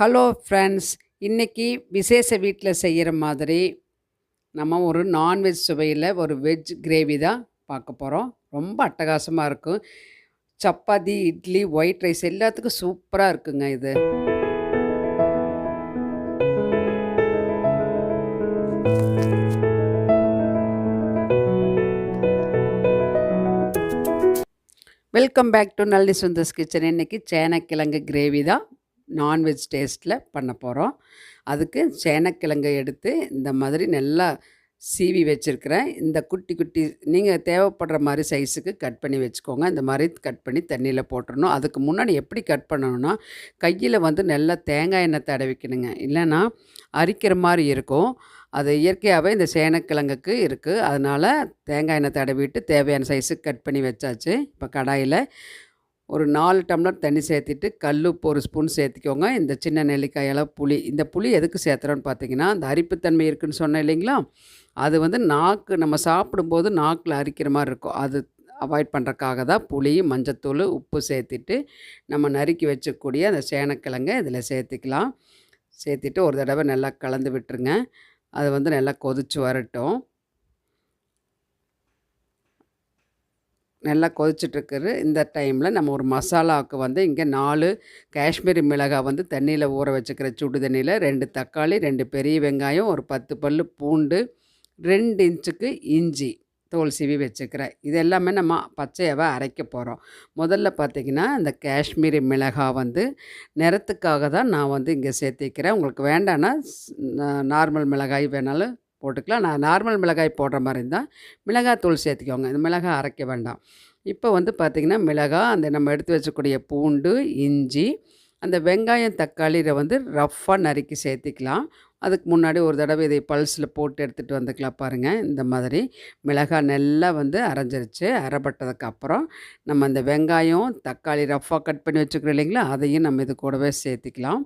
Hello friends இன்றைக்கி விசேஷ வீட்டில் செய்கிற மாதிரி நம்ம ஒரு நான்வெஜ் சுவையில் ஒரு வெஜ் கிரேவி தான் பார்க்க போகிறோம் ரொம்ப அட்டகாசமாக இருக்கும். சப்பாத்தி இட்லி ஒயிட் ரைஸ் எல்லாத்துக்கும் சூப்பராக இருக்குங்க இது. Welcome back to Nalli Sundars kitchen இன்றைக்கி சேனக்கிழங்கு கிரேவி தான். நான்வெஜ் டேஸ்ட்டில் பண்ண போகிறோம் அதுக்கு சேனக்கிழங்கை எடுத்து இந்த மாதிரி நல்லா சீவி வச்சுருக்கிறேன். இந்த குட்டி குட்டி நீங்கள் தேவைப்படுற மாதிரி சைஸுக்கு கட் பண்ணி வச்சுக்கோங்க. இந்த மாதிரி கட் பண்ணி தண்ணியில் போட்டுடணும் அதுக்கு முன்னாடி எப்படி கட் பண்ணணும்னா கையில் வந்து நல்லா தேங்காய் எண்ணெய் தடவிக்கணுங்க. இல்லைன்னா அரிக்கிற மாதிரி இருக்கும். அது இயற்கையாகவே இந்த சேனக்கிழங்குக்கு இருக்குது அதனால் தேங்காய் எண்ணெய் தடவிட்டு தேவையான சைஸுக்கு கட் பண்ணி வச்சாச்சு. இப்போ கடாயில் ஒரு நாலு டம்ளர் தண்ணி சேர்த்திட்டு கல்லுப்பு ஒரு ஸ்பூன் சேர்த்திக்கோங்க. இந்த சின்ன நெல்லிக்காயில் புளி இந்த புளி எதுக்கு சேர்த்துறோன்னு பார்த்தீங்கன்னா அந்த அரிப்புத்தன்மை இருக்குன்னு சொன்னேன் இல்லைங்களா? அது வந்து நாக்கு நம்ம சாப்பிடும்போது நாக்கில் அரிக்கிற மாதிரி இருக்கும். அது அவாய்ட் பண்ணுறக்காக தான் புளி மஞ்சத்தூள் உப்பு சேர்த்துட்டு நம்ம நறுக்கி வச்சக்கூடிய அந்த சேனக்கிழங்கை இதில் சேர்த்திக்கலாம். சேர்த்துட்டு ஒரு தடவை நல்லா கலந்து விட்டுருங்க. அது வந்து நல்லா கொதிச்சு வரட்டும். நல்லா கொதிச்சிட்ருக்குது. இந்த டைமில் நம்ம ஒரு மசாலாவுக்கு வந்து இங்கே நாலு காஷ்மீரி மிளகாய் வந்து தண்ணியில் ஊற வச்சுக்கிற சுடு தண்ணியில் ரெண்டு தக்காளி ரெண்டு பெரிய வெங்காயம் ஒரு பத்து பல் பூண்டு ரெண்டு இன்ச்சுக்கு இஞ்சி தோல் சீவி வச்சுக்கிறேன். இது எல்லாமே நம்ம பச்சையாவை அரைக்க போகிறோம் முதல்ல பார்த்திங்கன்னா இந்த காஷ்மீரி மிளகாய் வந்து நிறத்துக்காக தான் நான் வந்து இங்கே சேர்த்திக்கிறேன். உங்களுக்கு வேண்டான்னா நார்மல் மிளகாய் வேணாலும் போட்டுக்கலாம். நான் நார்மல் மிளகாய் போடுற மாதிரி இருந்தால் மிளகாய் தூள் சேர்த்துக்கோங்க. இந்த மிளகாய் அரைக்க வேண்டாம். இப்போ வந்து பார்த்திங்கன்னா மிளகாய் அந்த நம்ம எடுத்து வச்சக்கூடிய பூண்டு இஞ்சி அந்த வெங்காயம் தக்காளியை வந்து ரஃப்பாக நறுக்கி சேர்த்திக்கலாம். அதுக்கு முன்னாடி ஒரு தடவை இதை பல்ஸில் போட்டு எடுத்துகிட்டு வந்துக்கலாம் பாருங்கள் இந்த மாதிரி மிளகாய் நல்லா வந்து அரைஞ்சிருச்சு. அரைப்பட்டதுக்கப்புறம் நம்ம அந்த வெங்காயம் தக்காளி ரஃப்பாக கட் பண்ணி வச்சுக்கிறோம் இல்லைங்களா? அதையும் நம்ம இது கூடவே சேர்த்திக்கலாம்.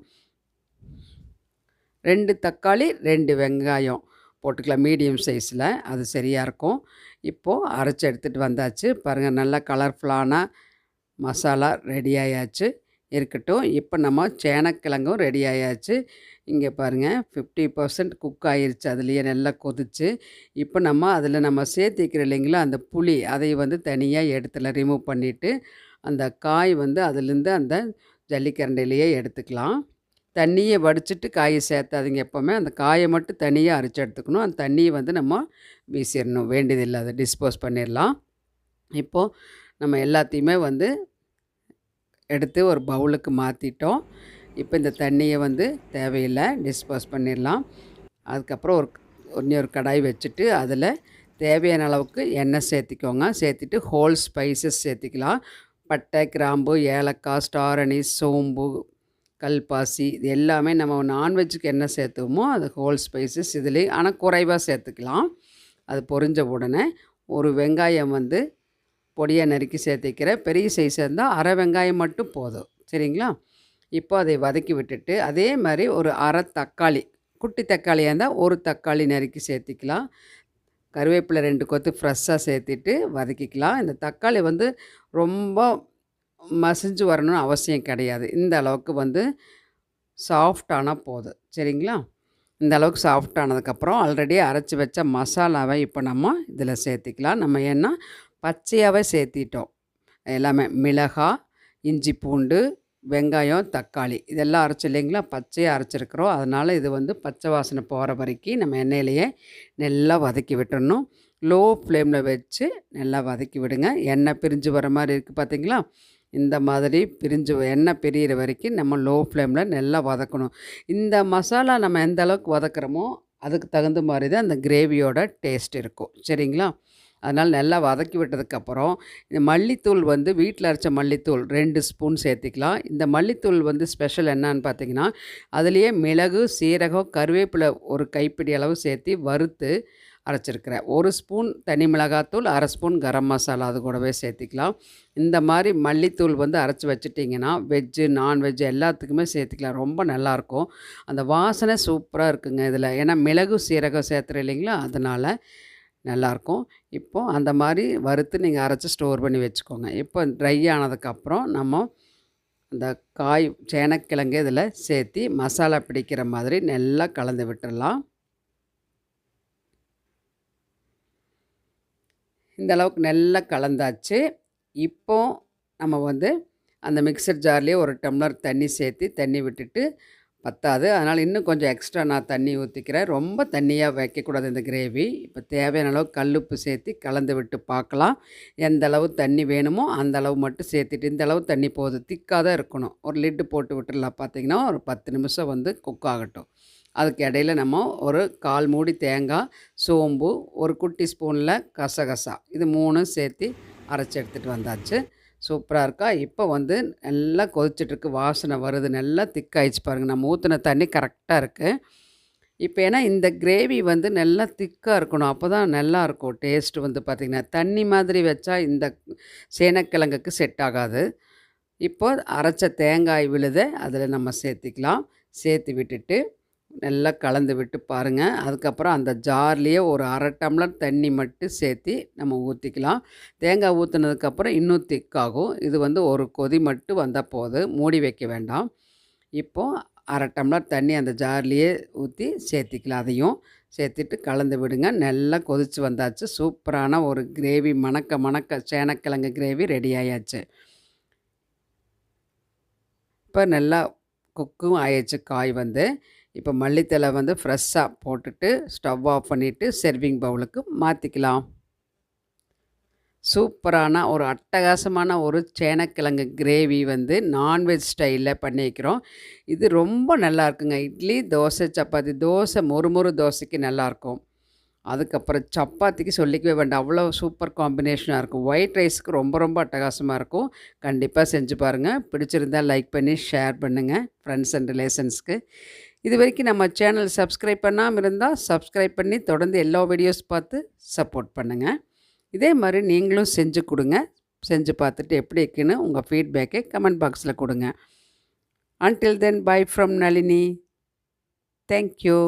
ரெண்டு தக்காளி ரெண்டு வெங்காயம். போட்டுக்கலாம். மீடியம் சைஸில். அது சரியாக இருக்கும். இப்போது அரைச்சி எடுத்துகிட்டு வந்தாச்சு. பாருங்கள் நல்லா கலர்ஃபுல்லான மசாலா ரெடி ஆயாச்சு. இருக்கட்டும். இப்போ நம்ம சேனக்கிழங்கும் ரெடி ஆயாச்சு. இங்கே பாருங்கள் ஃபிஃப்டி பர்சன்ட் குக் ஆயிடுச்சு அதுலேயே நல்லா கொதிச்சு. இப்போ நம்ம அதில் நம்ம சேர்த்திக்கிற இல்லைங்களா அந்த புளி அதை வந்து தனியாக இடத்துல ரிமூவ் பண்ணிவிட்டு அந்த காய் வந்து அதுலேருந்து அந்த ஜல்லிக்கரண்டிலேயே எடுத்துக்கலாம். தண்ணியை வடிச்சிட்டு காயை சேர்த்தாதீங்க எப்போவுமே. அந்த காயை மட்டும் தனியாக அரைச்சி எடுத்துக்கணும். அந்த தண்ணியை வந்து நம்ம வீசிடணும் வேண்டியதில்லை. அதை டிஸ்போஸ் பண்ணிடலாம் இப்போது நம்ம எல்லாத்தையுமே வந்து எடுத்து ஒரு பவுலுக்கு மாற்றிட்டோம் இப்போ இந்த தண்ணியை வந்து தேவையில்லை டிஸ்போஸ் பண்ணிடலாம் அதுக்கப்புறம் ஒரு ஒரு கடாய் வச்சுட்டு அதில் தேவையான அளவுக்கு எண்ணெய் சேர்த்திக்கோங்க. சேர்த்துட்டு ஹோல் ஸ்பைசஸ் சேர்த்திக்கலாம். பட்டை கிராம்பு ஏலக்காய் ஸ்டாரணி சோம்பு கல்பாசி இது எல்லாமே நம்ம நான்வெஜ்ஜுக்கு என்ன சேர்த்துவோமோ அது ஹோல் ஸ்பைசஸ் இதுலேயும் ஆனால் குறைவாக சேர்த்துக்கலாம். அது பொரிஞ்ச உடனே ஒரு வெங்காயம் வந்து பொடியாக நறுக்கி சேர்த்துக்கிறேன் பெரிய சைஸ் இருந்தால் அரை வெங்காயம் மட்டும் போதும். சரிங்களா? இப்போ அதை வதக்கி விட்டுட்டு அதே மாதிரி ஒரு அரை தக்காளி குட்டி தக்காளியாக இருந்தால் ஒரு தக்காளி நறுக்கி சேர்த்திக்கலாம். கருவேப்பிலை ரெண்டு கொத்து ஃப்ரெஷ்ஷாக சேர்த்திட்டு வதக்கிக்கலாம். இந்த தக்காளி வந்து ரொம்ப மசிஞ்சு வரணும்னு அவசியம் கிடையாது. இந்த அளவுக்கு வந்து சாஃப்டானால் போதும். சரிங்களா? இந்த அளவுக்கு சாஃப்ட் ஆனதுக்கப்புறம் ஆல்ரெடி அரைச்சி வச்ச மசாலாவை இப்போ நம்ம இதில் சேர்த்திக்கலாம். நம்ம ஏன்னா பச்சையாகவே சேர்த்திட்டோம். எல்லாமே மிளகாய் இஞ்சி பூண்டு வெங்காயம் தக்காளி இதெல்லாம் அரைச்சி இல்லைங்களா? பச்சையாக அரைச்சிருக்கிறோம். அதனால் இது வந்து பச்சை வாசனை போகிற வரைக்கும் நம்ம எண்ணெயிலையே நல்லா வதக்கி விட்டுறணும். லோ ஃப்ளேமில் வச்சு நல்லா வதக்கி விடுங்க. எண்ணெய் பிரிஞ்சு வர மாதிரி இருக்குது பார்த்தீங்களா இந்த மாதிரி பிரிஞ்சு எண்ணெய் பிரியிற வரைக்கும் நம்ம லோ ஃப்ளேமில் நல்லா வதக்கணும். இந்த மசாலா நம்ம எந்த அளவுக்கு வதக்குறோமோ அதுக்கு தகுந்த மாதிரி தான் அந்த கிரேவியோட டேஸ்ட் இருக்கும். சரிங்களா? அதனால் நல்லா வதக்கி விட்டதுக்கப்புறம் இந்த மல்லித்தூள் வந்து வீட்டில் அரைச்ச மல்லித்தூள் ரெண்டு ஸ்பூன் சேர்த்திக்கலாம். இந்த மல்லித்தூள் வந்து ஸ்பெஷல் என்னான்னு பார்த்தீங்கன்னா அதுலேயே மிளகு சீரகம் கருவேப்பிலை ஒரு கைப்பிடி அளவு சேர்த்து வறுத்து அரைச்சிருக்கிறேன். ஒரு ஸ்பூன் தனி மிளகாத்தூள் அரை ஸ்பூன் கரம் மசாலா அது கூடவே சேர்த்திக்கலாம். இந்த மாதிரி மல்லித்தூள் வந்து அரைச்சி வச்சுட்டிங்கன்னா வெஜ்ஜு நான்வெஜ்ஜு எல்லாத்துக்குமே சேர்த்துக்கலாம். ரொம்ப நல்லாயிருக்கும். அந்த வாசனை சூப்பராக இருக்குங்க இதில். ஏன்னா மிளகு சீரகம் சேர்த்துற இல்லைங்களா? அதனால் நல்லாயிருக்கும். இப்போது அந்த மாதிரி வறுத்து நீங்கள் அரைச்சி ஸ்டோர் பண்ணி வச்சுக்கோங்க. இப்போ ட்ரை ஆனதுக்கப்புறம் நம்ம அந்த காய் சேனக்கிழங்கு இதில் சேர்த்தி மசாலா பிடிக்கிற மாதிரி நல்லா கலந்து விட்டுடலாம். இந்த அளவுக்கு நல்லா கலந்தாச்சு. இப்போது நம்ம வந்து அந்த மிக்சர் ஜார்லேயே ஒரு டம்ளர் தண்ணி சேர்த்து தண்ணி விட்டுட்டு பத்தாது. அதனால் இன்னும் கொஞ்சம் எக்ஸ்ட்ரா நான் தண்ணி ஊற்றிக்கிறேன் ரொம்ப தண்ணியாக வைக்கக்கூடாது இந்த கிரேவி இப்போ தேவையான அளவு கல்லுப்பு சேர்த்து கலந்து விட்டு பார்க்கலாம். எந்த அளவு தண்ணி வேணுமோ அந்த அளவு மட்டும் சேர்த்துட்டு இந்த அளவு தண்ணி போகுது திக்காக தான் இருக்கணும். ஒரு லிட்டு போட்டு விட்டுடலாம் பார்த்தீங்கன்னா ஒரு பத்து நிமிஷம் வந்து குக் ஆகட்டும். அதுக்கு இடையில நம்ம ஒரு கால் மூடி தேங்காய் சோம்பு ஒரு குட்டி ஸ்பூனில் கசகசா. இது மூணும் சேர்த்து அரைச்சி எடுத்துகிட்டு வந்தாச்சு. சூப்பராக இருக்கா. இப்போ வந்து நல்லா கொதிச்சிட்ருக்கு வாசனை வருது நல்லா திக்காயிடுச்சு பாருங்கள் நம்ம ஊற்றின தண்ணி கரெக்டாக இருக்குது இப்போ ஏன்னா இந்த கிரேவி வந்து நல்லா திக்காக இருக்கணும். அப்போ தான் நல்லாயிருக்கும் டேஸ்ட்டு வந்து பார்த்திங்கன்னா தண்ணி மாதிரி வச்சா இந்த சேனக்கிழங்குக்கு செட் ஆகாது. இப்போ அரைச்ச தேங்காய் விழுதை அதில் நம்ம சேர்த்திக்கலாம். சேர்த்து விட்டுட்டு நல்லா கலந்து விட்டு பாருங்கள் அதுக்கப்புறம் அந்த ஜார்லேயே ஒரு அரை டம்ளர் தண்ணி மட்டும் சேர்த்து நம்ம ஊற்றிக்கலாம் தேங்காய் ஊற்றுனதுக்கப்புறம் இன்னும் திக்காகும் இது வந்து ஒரு கொதி மட்டும் வந்தால் போதும் மூடி வைக்க வேண்டாம். இப்போது அரை டம்ளர் தண்ணி அந்த ஜார்லேயே ஊற்றி சேர்த்திக்கலாம். அதையும் சேர்த்துட்டு கலந்து விடுங்க. நல்லா கொதித்து வந்தாச்சு. சூப்பரான ஒரு கிரேவி மணக்க மணக்க சேனக்கிழங்கு கிரேவி ரெடி ஆயாச்சு. இப்போ நல்லா குக்கும் ஆயிடுச்சு காய் வந்து. இப்போ மல்லித்தலை வந்து ஃப்ரெஷ்ஷாக போட்டுட்டு ஸ்டவ் ஆஃப் பண்ணிவிட்டு செர்விங் பவுலுக்கு மாற்றிக்கலாம் சூப்பரான ஒரு அட்டகாசமான ஒரு சேனக்கிழங்கு கிரேவி வந்து நான்வெஜ் ஸ்டைலில் பண்ணிக்கிறோம். இது ரொம்ப நல்லா இருக்குங்க. இட்லி தோசை சப்பாத்தி தோசை மொறு மொறு தோசைக்கு நல்லாயிருக்கும் அதுக்கப்புறம் சப்பாத்திக்கு சொல்லிக்கவே வேண்டாம். அவ்வளோ சூப்பர் காம்பினேஷனாக இருக்கும். ஒயிட் ரைஸுக்கு ரொம்ப ரொம்ப அட்டகாசமாக இருக்கும். கண்டிப்பாக செஞ்சு பாருங்கள் பிடிச்சிருந்தால் லைக் பண்ணி ஷேர் பண்ணுங்கள் ஃப்ரெண்ட்ஸ் அண்ட் ரிலேஷன்ஸ்க்கு இது வரைக்கும் நம்ம சேனல் சப்ஸ்கிரைப் பண்ணாமல் இருந்தால் சப்ஸ்கிரைப் பண்ணி தொடர்ந்து எல்லா வீடியோஸ் பார்த்து சப்போர்ட் பண்ணுங்கள் இதே மாதிரி நீங்களும் செஞ்சு கொடுங்க. செஞ்சு பார்த்துட்டு எப்படி இருக்குன்னு உங்கள் ஃபீட்பேக்கை கமெண்ட் பாக்ஸில் கொடுங்க. Until then bye from Nalini. Thank you